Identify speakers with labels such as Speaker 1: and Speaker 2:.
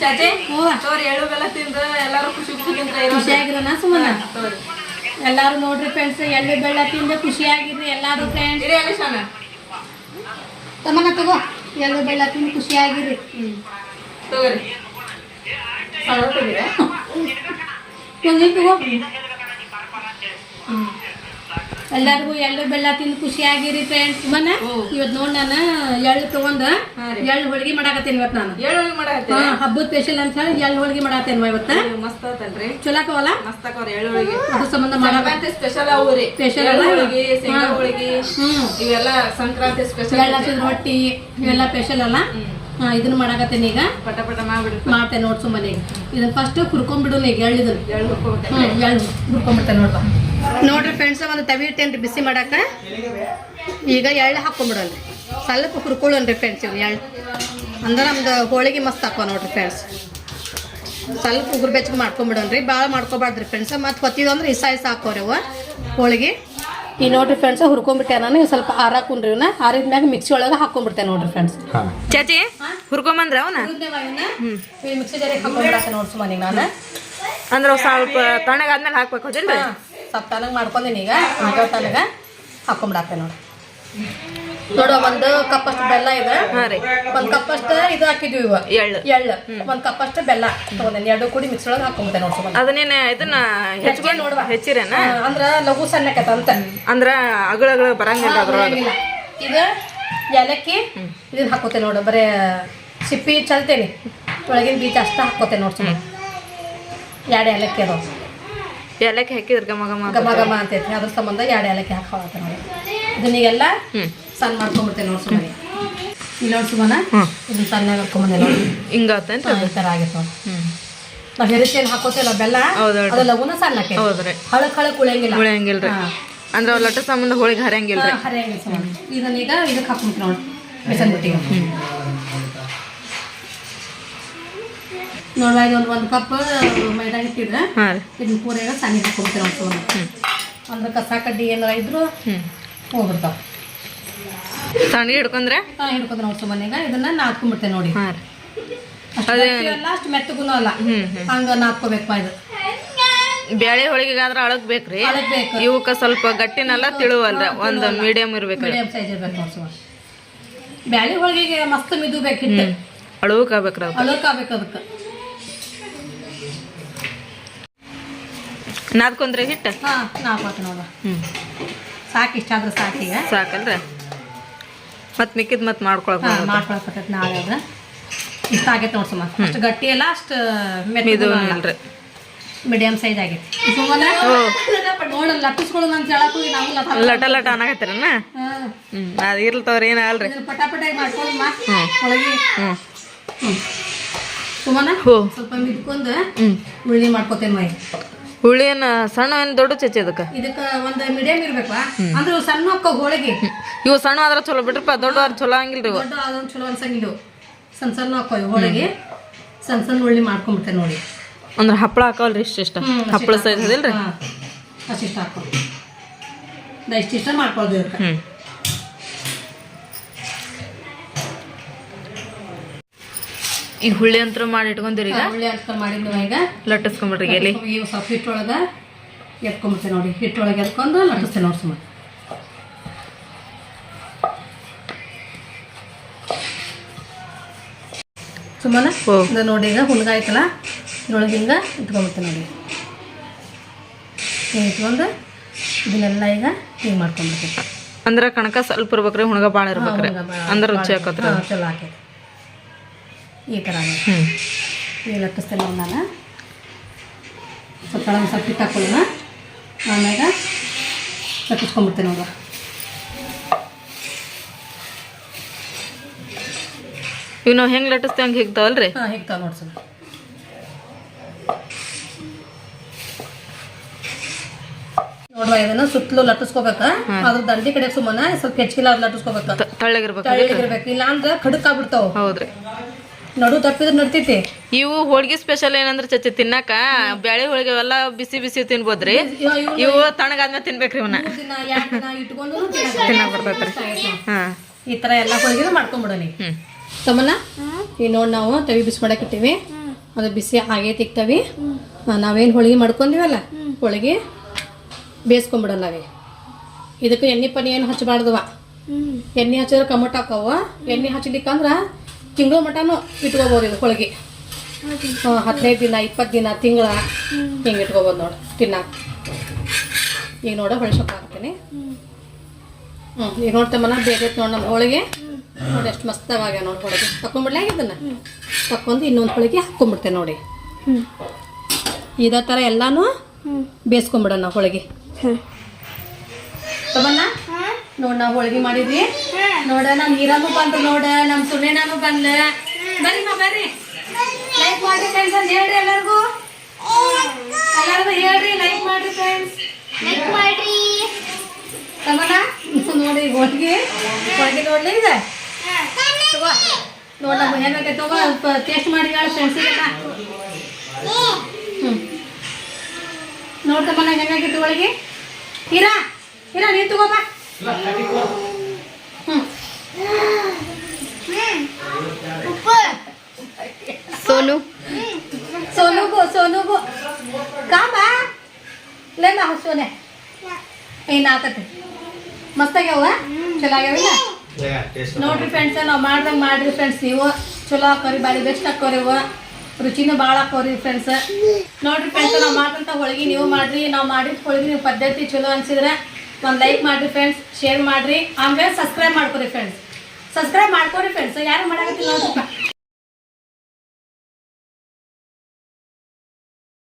Speaker 1: ಚಾಚಿ?
Speaker 2: ಹ್ಞೂ.
Speaker 1: ತೋರಿ ಎಳ್ಳು ಬೆಲ್ಲ ತಿಂದು ಎಲ್ಲಾರು ಖುಷಿ
Speaker 2: ಖುಷಿಯಾಗಿರೋಣ ಸುಮ್ಮನ ಎಲ್ಲಾರು ನೋಡ್ರಿ ಫ್ರೆಂಡ್ಸ್ ಎಳ್ಳು ಬೆಳ್ಳ ತಿಂದು ಖುಷಿಯಾಗಿರ್ರಿ ಎಲ್ಲಾರು ಫ್ರೆಂಡ್ಸ್ ತಮ್ಮನ ತಗೋ ಎಳ್ಳು ಬೆಳ್ಳ ತಿಂದು ಖುಷಿಯಾಗಿರ್ರಿ
Speaker 1: ತಗೋರಿ ತಗೋ. ತೆಗೀರಿ.
Speaker 2: ಎಲ್ಲರಿಗೂ ಎಳ್ಳು ಬೆಲ್ಲ ತಿಂದು ಖುಷಿಯಾಗಿರಿ ಫ್ರೆಂಡ್ಸ್ ಮನ. ಇವತ್ತು ನೋಡಿ ನಾನು ಎಳ್ಳು ತಗೊಂಡ. ಎಳ್ಳು ಹೋಳಿಗೆ ಮಾಡಾಕತ್ತೇನಿ ಇವತ್ತು ನಾನು.
Speaker 1: ಎಳ್ಳು ಹೋಳಿಗೆ?
Speaker 2: ಹಬ್ಬದ ಸ್ಪೆಷಲ್ ಅಂತ ಹೇಳಿ ಎಳ್ಳು ಹೋಳಿಗೆ ಮಾಡಾಕತ್ತೇನೆ ಇವತ್ತು.
Speaker 1: ಮಸ್ತ್ ಆತಲ್ರಿ.
Speaker 2: ಚಲೋ ಆಕವಲ್ಲ
Speaker 1: ಮಸ್ತ್ ಆಕವ್ರಿ ಎಳ್ಳು ಹೋಳಿಗೆ.
Speaker 2: ಅದ್ರ ಸಂಬಂಧ
Speaker 1: ಸ್ಪೆಷಲ್ ಅವು ರೀ.
Speaker 2: Special
Speaker 1: ಎಳ್ಳು
Speaker 2: ಅಲ್ಲ?
Speaker 1: ಹೋಳಿಗೆ ಶೇಂಗಾ. ಹೋಳಿಗೆ ಇವೆಲ್ಲ ಸಂಕ್ರಾಂತಿ ಸ್ಪೆಷಲ್
Speaker 2: ಎಳ್ಳು ಹಸಿದ ರೊಟ್ಟಿ ಇವೆಲ್ಲ ಸ್ಪೆಷಲ್ ಅಲ್ಲ? ಹಾ ಇದನ್ನ ಮಾಡಾಕತ್ತೇನೆ ಈಗ.
Speaker 1: ಪಟ ಪಟ ಮಾಡ್ಬಿಡ್ರಿ.
Speaker 2: ಮಾಡ್ತೇನೆ ನೋಡ್ ಸುಮ್ಮನೆ ಈಗ. ಇದನ್ನ ಫಸ್ಟ್ ಹುರ್ಕೊಂಡ್ಬಿಡು ಈಗ ಎಳ್ಳಿದನ್
Speaker 1: ಎಳ್ಳು
Speaker 2: ಎಳ್ಳು ಹುರ್ಕೊಂಡ್ಬಿಡ್ತೇನೆ ನೋಡ್ಬಾ ನೋಡ್ರಿ ಫ್ರೆಂಡ್ಸ್ ಒಂದು ತವಿ ಇಟ್ಟೇನ್ರಿ ಬಿಸಿ ಮಾಡಾಕ. ಈಗ ಎಳ್ಳು ಹಾಕೊಂಡ್ಬಿಡನ್ರಿ ಸ್ವಲ್ಪ ಹುರ್ಕೊಳ್ಳೋಣ್ರಿ ಫ್ರೆಂಡ್ಸ್ ಇವ್ರು ಎಳ್ಳು. ಅಂದ್ರೆ ನಮ್ದು ಹೋಳಿಗೆ ಮಸ್ತ್ ಹಾಕೋ ನೋಡ್ರಿ ಫ್ರೆಂಡ್ಸ್ ಸ್ವಲ್ಪ ಉಗುರು ಬೆಚ್ಚಗೆ ಮಾಡ್ಕೊಂಬಿಡೋನ್ರಿ ಭಾಳ ಮಾಡ್ಕೊಬಾರ್ದ್ರಿ ಫ್ರೆಂಡ್ಸ್ ಮತ್ತು ಹೊತ್ತಿದ್ದು ಅಂದ್ರೆ ಇಸ ಇಸ ಹಾಕೋರಿ ಅವ ಹೋಳಿಗೆ. ಈ ನೋಡ್ರಿ ಫ್ರೆಂಡ್ಸ್ ಹುರ್ಕೊಂಡ್ಬಿಟ್ಟೆ ನಾನು ಸ್ವಲ್ಪ ಹಾಕೊಂಡ್ರಿ ಇವನ್ನ ಆರಿದ ಮ್ಯಾಗ ಮಿಕ್ಸಿ ಒಳಗೆ ಹಾಕೊಂಡ್ಬಿಡ್ತೇನೆ ನೋಡ್ರಿ ಫ್ರೆಂಡ್ಸ್
Speaker 1: ಚಾಚಿ ಹುರ್ಕೊಂಬಂದ್ರ ಅವನ?
Speaker 2: ಮಿಕ್ಸಿ ಜಾರಿಗೆ ಹಾಕೊಂಡ್ಬಿಡತ್ತೆ ನೋಡಿ ನಾನು.
Speaker 1: ಅಂದ್ರೆ ಸ್ವಲ್ಪ ತಣ್ಣಗಾದ್ಮೇಲೆ ಹಾಕ್ಬೇಕು ಹೌದಿಲ್ರಿ
Speaker 2: ಸ್ವಲ್ಪ ತನಗ ಮಾಡ್ಕೊಂಡೀನಿ ಈಗ. ತನಗ ಹಾಕೊಂಡ್ಬಿಡತ್ತೆ ನೋಡಿ. ನೋಡು ಒಂದು ಕಪ್ಪಷ್ಟು ಬೆಲ್ಲ ಇದೆ. ಒಂದು ಕಪ್ಪಷ್ಟು ಇದು ಹಾಕಿದ್ವಿ ಇವ.
Speaker 1: ಎಳ್ಳು.
Speaker 2: ಎಳ್ಳು. ಒಂದ್ ಕಪ್ಪಷ್ಟು ಬೆಲ್ಲ ತಗೊಂಡೇನಿ. ಎರಡು ಕೂಡಿ ಮಿಕ್ಸ್ ಒಳಗೆ ಹಾಕೊಂಡ್ಬಿಟ್ಟೆ ನೋಡ್ಸು
Speaker 1: ಅದನ್ನೇನ ಇದನ್ನ ಹೆಚ್ಚಿಕೊಂಡು
Speaker 2: ನೋಡುವ.
Speaker 1: ಹೆಚ್ಚಿರೇನ?
Speaker 2: ಅಂದ್ರ ಲಘು ಸಣ್ಣಕತ್ತ ಅಂತ.
Speaker 1: ಅಂದ್ರ ಅಗಳ ಬರಂಗಿಲ್ಲ ಅದ್ರೊಳಗ?
Speaker 2: ಇದು ಏಲಕ್ಕಿ ಇದನ್ನ ಹಾಕೋತೇನೆ ನೋಡು. ಬರೇ ಸಿಪ್ಪಿ ಚಲ್ತೇನಿ. ಒಳಗಿನ ಬೀಜ ಅಷ್ಟ ಹಾಕೋತೇನೆ ನೋಡ್ಸು ಎರಡು ಏಲಕ್ಕಿ ಅದಾವ.
Speaker 1: ಏಲಕ್ಕಿ ಹಾಕಿದ್ರೆ ಗಮ ಗಮ
Speaker 2: ಗಮ ಗಮ ಅಂತೈತಿ. ಅದ್ರ ಸಂಬಂಧ ಎರಡು ಏಲಕ್ಕಿ ಹಾಕೋತ ನೋಡಿ.
Speaker 1: ಇದನ್ನಿಗೆಲ್ಲ
Speaker 2: ಸಣ್ಣ ಮಾಡ್ಕೊಂಡ್ಬಿಡ್ತೇನೆ ನೋಡಿ ಸುಮ್ಮನೆ. ಇಲ್ಲಿ ನೋಡಿ ಸುಮ್ಮನ ಇದನ್ನ ಸಣ್ಣ ಮಾಡ್ಕೊಂಬಂದೆ ನೋಡಿ.
Speaker 1: ಹಿಂಗಾತೇನ್ರಿ
Speaker 2: ಈ ಥರ ಆಗೈತೆ ನೋಡಿ.
Speaker 1: ಹ್ಮ್.
Speaker 2: ನಾವು ಹೆರಿಸೇನು ಹಾಕೋತೇವಲ್ಲ ಬೆಲ್ಲ. ಅದು ಲಗುನ ಸಣ್ಣ
Speaker 1: ಹೌದ್ರಿ
Speaker 2: ಹಳಕ್ ಹಳಕ್ ಉಳಿಯಂಗಿಲ್ಲ.
Speaker 1: ಉಳಿಯಂಗಿಲ್ರಿ ಅಂದ್ರೆ ಅವ್ ಲಟ್ಟ ಸಂಬಂಧ ಹೋಳಿಗೆ
Speaker 2: ಹರಿಯಂಗಿಲ್ಲ ಹರಿಯಂಗಿಲ್ಲ ಇದನ್ನೀಗ ಇದಕ್ಕೆ ಹಾಕೊಂಬಿಟ್ಟು ನೋಡಿ. ಬೇಸನ್ ಬಿಟ್ಟಿಗೆ ನೋಡುವ ಒಂದು ಒಂದು ಕಪ್ ಮೈದಾ
Speaker 1: ಇಟ್ಟಿದ್ರೆ
Speaker 2: ಇದನ್ನ ಪೂರೆಗ ಸಣ್ಣ ಹಾಕೊಂಬಿಡ್ತೇವೆ ನೋಡಿ ಸುಮ್ಮನೆ ಅಂದ್ರೆ ಕಸ ಕಡ್ಡಿ ಏನಾರ ಇದ್ರು ಹೋಗ್ಬಿಡ್ತಾವ.
Speaker 1: ಸಣ್ಣ ಹಿಡ್ಕೊಂಡ್ರೆ?
Speaker 2: ಹಾ ಹಿಡ್ಕೊಂಡ್ರೆ ನೋಡಿ ಸುಮ್ಮನೆ ಈಗ ಇದನ್ನ ನಾದ್ಕೊಂಡ್ಬಿಡ್ತೇವೆ ನೋಡಿ. ಲಾಸ್ಟ್ ಮೆತ್ತಗೂ ಅಲ್ಲ ಹಂಗ ನಾದ್ಕೋಬೇಕು ಇದು.
Speaker 1: ಬ್ಯಾಳೆ ಹೋಳಿಗೆಗಾದ್ರೆ ಅಳಗ್ ಬೇಕ್ರಿ. ಇವಕ್ಕ ಸ್ವಲ್ಪ ಗಟ್ಟಿನಲ್ಲ ತಿಳುವಲ್ಲ. ಒಂದ್ ಮೀಡಿಯಂ
Speaker 2: ಇರಬೇಕು ಸೈಜ್ ಇರ್ಬೇಕು ಬ್ಯಾಳಿ ಹೋಳಿಗೆಗೆ ಮಸ್ತ್ ಮಿದು ಬೇಕಿತ್ತು
Speaker 1: ಅಳವಕ್ ಆಗ್ಬೇಕ್ರಿ ಅದು
Speaker 2: ಅದಕ್ಕೆ.
Speaker 1: ನಾದ್ಕೊಂಡ್ರೆ ಹಿಟ್ಟು?
Speaker 2: ಹಾ ನಾಲ್ಕು ನೋಡ.
Speaker 1: ಹ್ಞೂ
Speaker 2: ಸಾಕು ಇಷ್ಟ ಆದ್ರೆ ಸಾಕು ಈಗ.
Speaker 1: ಸಾಕಲ್ರಿ. ಮತ್ ಮಿಕ್ಕಿದ್ ಮತ್ ಮಾಡ್ಕೊಳಕ್
Speaker 2: ಹಾ
Speaker 1: ಬರುತ್ತೆ.
Speaker 2: ನಾಳೆ ಅದ. ಇಷ್ಟ ಆಗೈತೆ ನೋಡಿ ಸುಮ್ಮ ಅಷ್ಟು ಗಟ್ಟಿ ಅಲ್ಲ ಅಷ್ಟು ಮೆತ್ತಗೂ
Speaker 1: ಇಲ್ರಿ
Speaker 2: ಮೀಡಿಯಂ ಸೈಜ್ ಆಗೈತಿ. ನೋಡಲ್ಲ ಲಟ್ಟಿಸ್ಕೊಳ್ಳೋಣ ಅಂತ ಹೇಳಕ್ ಹೋಗಿ ನಾವು ಲಟ
Speaker 1: ಲಟ ಲಟ ಹ್ಞೂ
Speaker 2: ಹಾ.
Speaker 1: ಇರ್ಲಿ ಅದ್ ಇರ್ಲ್ತವ್ರಿ ಏನ ಅಲ್ರಿ
Speaker 2: ಪಟಾಪಟಾಗಿ ಮಾಡ್ಕೊಳ್ಳಮ್ಮ. ಒಳಗೆ.
Speaker 1: ಹ್ಮ್.
Speaker 2: ಸುಮ್ಮನೆ ಸ್ವಲ್ಪ ಮಿದ್ಕೊಂಡು ಉಳ್ಳಿ ಮಾಡ್ಕೋತೇನೆ ಮೈ.
Speaker 1: ಹುಳಿ ಏನ ಸಣ್ಣ ಏನ್ ದೊಡ್ಡ ಚಚ್ಚಿ ಅದಕ್ಕೆ
Speaker 2: ಇದಕ್ಕೆ ಒಂದು ಮೀಡಿಯಂ ಇರಬೇಕು ಅಂದ್ರೆ ಸಣ್ಣ ಅಕ್ಕ ಹೋಳಿಗೆ.
Speaker 1: ಇವು ಸಣ್ಣ ಆದ್ರೆ ಚಲೋ ಬಿಡ್ರಪ್ಪ ದೊಡ್ಡ ಚಲೋ ಹಂಗಿಲ್ರಿ ಇವು.
Speaker 2: ದೊಡ್ಡ ಅದೊಂದು ಚಲೋ ಅನ್ಸಂಗಿಲ್ಲ. ಸಣ್ಣ ಸಣ್ಣ ಅಕ್ಕ ಹೋಳಿಗೆ. ಸಣ್ಣ ಸಣ್ಣ ಉಳ್ಳಿ ಮಾಡ್ಕೊಂಬಿಡ್ತೇನೆ ನೋಡಿ.
Speaker 1: ಅಂದ್ರೆ ಹಪ್ಪಳ ಹಾಕಲ್ರಿ ಇಷ್ಟ ಇಷ್ಟ? ಹಪ್ಪಳ ಸೈಜ್ ಅದಿಲ್ರಿ?
Speaker 2: ಹಾ ಅಷ್ಟಿಷ್ಟ ಹಾಕೋ. ಇಷ್ಟಿಷ್ಟ ಮಾಡ್ಕೊಳ್ದು ಇದಕ್ಕೆ
Speaker 1: ಈಗ? ಹುಳಿ ಅಂತ ಮಾಡಿ ಇಟ್ಕೊಂಡಿರಿ ಈಗ.
Speaker 2: ಮಾಡಿದ್ವಿ
Speaker 1: ಲಟ್ಟಿಸ್ಕೊಂಬಿಡ್ರಿ ಎಲ್ಲಿ
Speaker 2: ಸ್ವಲ್ಪ ಹಿಟ್ಟೊಳಗೆ ಎತ್ಕೊಂಬಿಡ್ತೇವೆ ನೋಡಿ. ಹಿಟ್ಟೊಳಗೆ ಎತ್ಕೊಂಡು ಲಟ್ಟಿಸ್ತೇನೆ ನೋಡಿ ಸುಮ್ಮನೆ ಸುಮ್ಮನೆ ಇದು ನೋಡಿ ಈಗ ಹುಲ್ಗ ಆಯ್ತಲ್ಲ ಇದ್ರೊಳಗೆ ಹಿಂಗೆ ಇಟ್ಕೊಂಬಿಡ್ತೇನೆ ನೋಡಿ. ಹಿಂಗೆ ಇಟ್ಕೊಂಡು ಇದನ್ನೆಲ್ಲ ಈಗ ಹಿಂಗೆ ಮಾಡ್ಕೊಂಡ್ಬಿಡ್ತೀನಿ
Speaker 1: ಅಂದ್ರೆ ಕಣಕ ಸ್ವಲ್ಪ ಇರ್ಬೇಕ್ರಿ ಹುಣಗ ಬಾಳ ಇರ್ಬೇಕ್ರಿ. ಅಂದ್ರೆ ರುಚಿ ಆಕತ್ರಿ.
Speaker 2: ಹಾಂ ಚಲೋ ಹಾಕೈತೆ ಈ ಥರ ಈ ಲಟ್ಟಿಸ್ತೇನೆ ನಾನು. ಸ್ವಲ್ಪ ಒಂದು ಸ್ವಲ್ಪ ಹಿಟ್ಟು ಹಾಕೊಳ್ಳೋಣ. ಆಮ್ಯಾಗ ಲಟ್ಟಿಸ್ಕೊಂಡ್ಬಿಡ್ತೇನೆ ನೋಡುವ
Speaker 1: ಇವ್ ನಾವು ಹೆಂಗ್ ಲಟ್ಟಿಸ್ತೇವೆ ಹಂಗೆ ಹಿಗ್ತಾವಲ್ರಿ
Speaker 2: ಹಾಂ ಹಿಗ್ತಾವ ನೋಡಿ ಸ್ವಲ್ಪ. ನೋಡುವ ಇದನ್ನ ಸುತ್ತಲೂ ಲಟ್ಟಿಸ್ಕೋಬೇಕ? ಅದ್ರ ದಂಡಿ ಕಡೆ ಸುಮ್ಮನೆ ಸ್ವಲ್ಪ ಹೆಚ್ಚಿಲ್ಲ ಲಟ್ಟಿಸ್ಕೋಬೇಕು?
Speaker 1: ತಳ್ಳಗಿರ್ಬೇಕು
Speaker 2: ತಳ್ಳಗಿರ್ಬೇಕು. ಇಲ್ಲಾಂದ್ರೆ ಇಲ್ಲ ಅಂದ್ರೆ ಖಡಕ್ ಆಗ್ಬಿಡ್ತಾವ.
Speaker 1: ಹೌದ್ರಿ.
Speaker 2: ನಡು ತಪ್ಪಿದ್ರೆ ನಡ್ತೈತಿ.
Speaker 1: ಇವು ಹೋಳಿಗೆ ಸ್ಪೆಷಲ್ ಏನಂದ್ರ ಚಚ್ಚಿ ತಿನ್ನಾಕ ಬ್ಯಾಳಿ ಹೋಳಿಗೆ ಎಲ್ಲ ಬಿಸಿ ಬಿಸಿ ತಿನ್ಬೋದ್ರಿ.
Speaker 2: ಇವ-
Speaker 1: ತಣ್ಣಗಾದ್ಮೇಲೆ ತಿನ್ಬೇಕ್ರಿ ಇವನ್ನ
Speaker 2: ಇಟ್ಕೊಂಡು
Speaker 1: ತಿನ್ನಾಕ ಬರ್ತೈತ್ರಿ ಹಾ.
Speaker 2: ಈ ತರ ಎಲ್ಲ ಹೋಳಿಗೆ ಮಾಡ್ಕೊಂಡ್ಬಿಡೋಣ ತಮ್ಮನ ಈ ನೋಡಿ ನಾವು ತವಿ ಬಿಸಿ ಮಾಡಕ್ ಇಟ್ಟಿವಿ. ಅದು ಬಿಸಿ ಆಗೇ ತಿಕ್ತವಿ ನಾವೇನು ಹೋಳಿಗೆ ಮಾಡ್ಕೊಂಡಿವಲ್ಲ ಹೋಳಿಗೆ ಬೇಯಿಸ್ಕೊಂಡ್ಬಿಡೋಣ ನಾವೇ ಇದಕ್ಕೆ ಎಣ್ಣೆ ಪನಿ ಏನು ಹಚ್ಚಬಾರ್ದವ. ಎಣ್ಣೆ ಹಚ್ಚಿದ್ರೆ ಕಮಟ್ ಹಾಕವ ಎಣ್ಣೆ ಹಚ್ಚಲಿಕ್ಕಂದ್ರೆ ತಿಂಗಳು ಮಟನು ಇಟ್ಕೋಬೋದು ಇದು ಹೋಳಿಗೆ ಹಾ, ಹದಿನೈದು ದಿನ ಇಪ್ಪತ್ತು ದಿನ ತಿಂಗಳ ಹಿಂಗೆ ಇಟ್ಕೋಬೋದು ನೋಡಿ ತಿನ್ನ. ಈಗ ನೋಡ ಹೊಳಿಸೋಕೆ ಹಾಕ್ತೀನಿ. ಹ್ಞೂ ಈಗ ನೋಡ್ತಮ್ಮನ ಬೇರೆ ನೋಡಿ ನಮ್ಮ ಹೋಳಿಗೆ. ನೋಡಿ ಎಷ್ಟು ಮಸ್ತಾಗಿ ಆಗ್ಯಾವ ನೋಡಿ ಹೋಳಿಗೆ. ತಕೊಂಡ್ಬಿಡ್ಲೇ ಇದನ್ನ ತಕ್ಕೊಂಡು ಇನ್ನೊಂದು ಹೋಳಿಗೆ ಹಾಕ್ಕೊಂಡ್ಬಿಡ್ತೇನೆ ನೋಡಿ. ಇದೇ ಥರ ಎಲ್ಲಾನು ಬೇಯಿಸ್ಕೊಂಬಿಡೋಣ ಹೋಳಿಗೆ. ತಮ್ಮನ್ನ ನೋಡಿ ನಾವು ಹೋಳಿಗೆ ಮಾಡಿದ್ವಿ. ನೋಡ ನಮ್ ಹೀರಾನು ಬಂದು ನೋಡ ನಮ್ಮ ಸುನೇನಾನು ಬಂದ ಬರ್ರಿ ಮಾ ಬರ್ರಿ. ಲೈಕ್ ಮಾಡಿ ಫ್ರೆಂಡ್ಸ್ ಅಂತ ಹೇಳ್ರಿ ಎಲ್ಲರಿಗೂ. ಎಲ್ಲರಿಗೂ ಹೇಳ್ರಿ ಲೈಕ್ ಮಾಡ್ರಿ ಫ್ರೆಂಡ್ಸ್
Speaker 3: ಲೈಕ್ ಮಾಡ್ರಿ.
Speaker 2: ತಗೋಣ. ನೋಡಿ ಹೋಳಿಗೆ. ಹೋಳಿಗೆ ನೋಡ್ಲಿ ಈಗ ತಗೋ. ನೋಡ ನಮ್ಮ ಹೆಂಗೈತೆ ತಗೋ ಸ್ವಲ್ಪ ಟೇಸ್ಟ್ ಮಾಡಿ ಹೇಳ ಫ್ರೆಂಡ್ಸ್ ಹ್ಞೂ ನೋಡ್ತಮ್ಮ ಹೆಂಗಾಗಿತ್ತು ಹೋಳಿಗೆ. ಹೀರಾ ಹೀರಾ ನೀನು ತಗೋಬ ಹ್ಞೂ
Speaker 3: ಉಪ್ಪು
Speaker 1: ಸೋನು
Speaker 2: ಸೋನುಗು ಕಾಂಬ ಲೇಮ ಸೋನೆ ಏನ್ ಆತತಿ ಮಸ್ತಾಗ್ಯಾವ ಚಲೋ ಆಗ್ಯಾವಿಲ್ಲ ನೋಡ್ರಿ ಫ್ರೆಂಡ್ಸ್ ನಾವು ಮಾಡ್ದಂಗೆ ಮಾಡ್ರಿ ಫ್ರೆಂಡ್ಸ್ ನೀವು. ಚಲೋ ಹಾಕೋರಿ ಬಾಡಿ ಬೆಸ್ಟ್ ಹಾಕೋರಿವ ರುಚಿನೂ ಭಾಳ ಹಾಕೋರಿ ಫ್ರೆಂಡ್ಸ್ ನೋಡ್ರಿ ಫ್ರೆಂಡ್ಸ್ ನಾವು ಮಾಡ್ದಂಥ ಹೋಳಿಗೆ ನೀವು ಮಾಡ್ರಿ. ನಾವು ಮಾಡಿದ ಹೋಳಿಗೆ ನೀವು ಪದ್ಧತಿ ಚಲೋ ಅನ್ಸಿದ್ರೆ ಒಂದು ಲೈಕ್ ಮಾಡ್ರಿ ಫ್ರೆಂಡ್ಸ್ ಶೇರ್ ಮಾಡ್ರಿ. ಆಮೇಲೆ ಸಬ್ಸ್ಕ್ರೈಬ್ ಮಾಡ್ಕೊರಿ ಫ್ರೆಂಡ್ಸ್ ಸಬ್ಸ್ಕ್ರೈಬ್ ಮಾಡ್ಕೊರಿ ಫ್ರೆಂಡ್ಸ್ ಯಾರು ಮಾಡಾಕತ್ತಿಲ್ಲ ನೋಡ್ರಪ್ಪ.